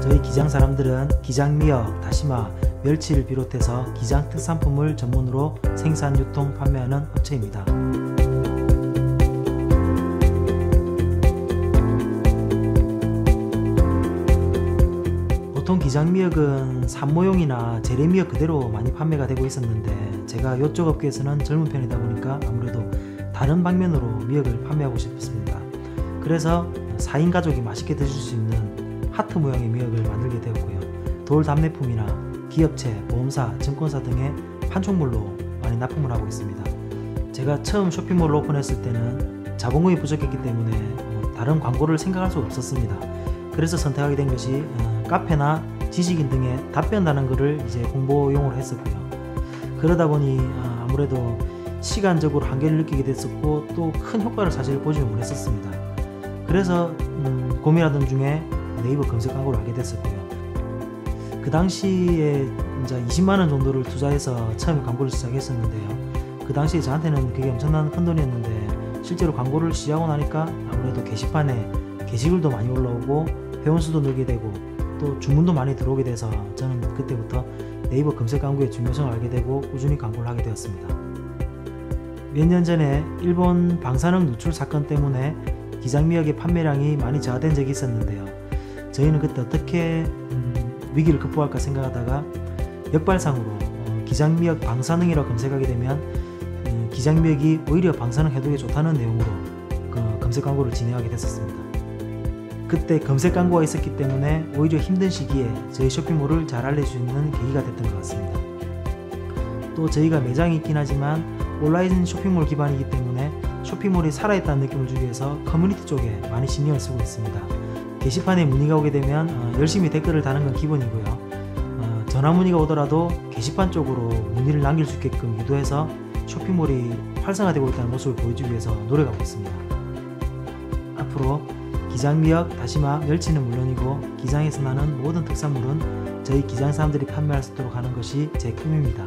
저희 기장 사람들은 기장 미역, 다시마, 멸치를 비롯해서 기장 특산품을 전문으로 생산, 유통, 판매하는 업체입니다. 보통 기장미역은 산모용이나 재래미역 그대로 많이 판매가 되고 있었는데 제가 이쪽 업계에서는 젊은 편이다 보니까 아무래도 다른 방면으로 미역을 판매하고 싶었습니다. 그래서 4인 가족이 맛있게 드실 수 있는 하트 모양의 미역을 만들게 되었고요. 돌 답례품이나 기업체, 보험사, 증권사 등의 판촉물로 많이 납품을 하고 있습니다. 제가 처음 쇼핑몰을 오픈했을 때는 자본금이 부족했기 때문에 뭐 다른 광고를 생각할 수 없었습니다. 그래서 선택하게 된 것이 어, 카페나 지식인 등의 답변하는 것을 이제 홍보용으로 했었고요. 그러다 보니 어, 아무래도 시간적으로 한계를 느끼게 됐었고 또 큰 효과를 사실 보지 못했었습니다. 그래서 음, 고민하던 중에 네이버 검색 광고를 하게 됐었고요. 그 당시에 이제 20만 원 정도를 투자해서 처음에 광고를 시작했었는데요. 그 당시에 저한테는 그게 엄청난 큰 돈이었는데 실제로 광고를 시작하고 나니까 아무래도 게시판에 게시글도 많이 올라오고 회원 수도 늘게 되고 또 주문도 많이 들어오게 돼서 저는 그때부터 네이버 검색 광고의 중요성을 알게 되고 꾸준히 광고를 하게 되었습니다. 몇 년 전에 일본 방사능 누출 사건 때문에 기장미역의 판매량이 많이 저하된 적이 있었는데요. 저희는 그때 어떻게 음, 위기를 극복할까 생각하다가 역발상으로 어, 기장미역 방사능이라고 검색하게 되면 음, 기장미역이 오히려 방사능 해독에 좋다는 내용으로 그 검색 광고를 진행하게 됐었습니다. 그때 검색 광고가 있었기 때문에 오히려 힘든 시기에 저희 쇼핑몰을 잘 있는 계기가 됐던 것 같습니다. 또 저희가 매장이 있긴 하지만 온라인 쇼핑몰 기반이기 때문에 쇼핑몰이 살아있다는 느낌을 주기 위해서 커뮤니티 쪽에 많이 신경을 쓰고 있습니다. 게시판에 문의가 오게 되면 어, 열심히 댓글을 다는 건 기본이고요. 어, 전화 문의가 오더라도 게시판 쪽으로 문의를 남길 수 있게끔 유도해서 쇼핑몰이 활성화되고 있다는 모습을 보여주기 위해서 노력하고 있습니다. 앞으로 기장미역, 다시마, 멸치는 물론이고 기장에서 나는 모든 특산물은 저희 기장 사람들이 판매할 수 있도록 하는 것이 제 꿈입니다.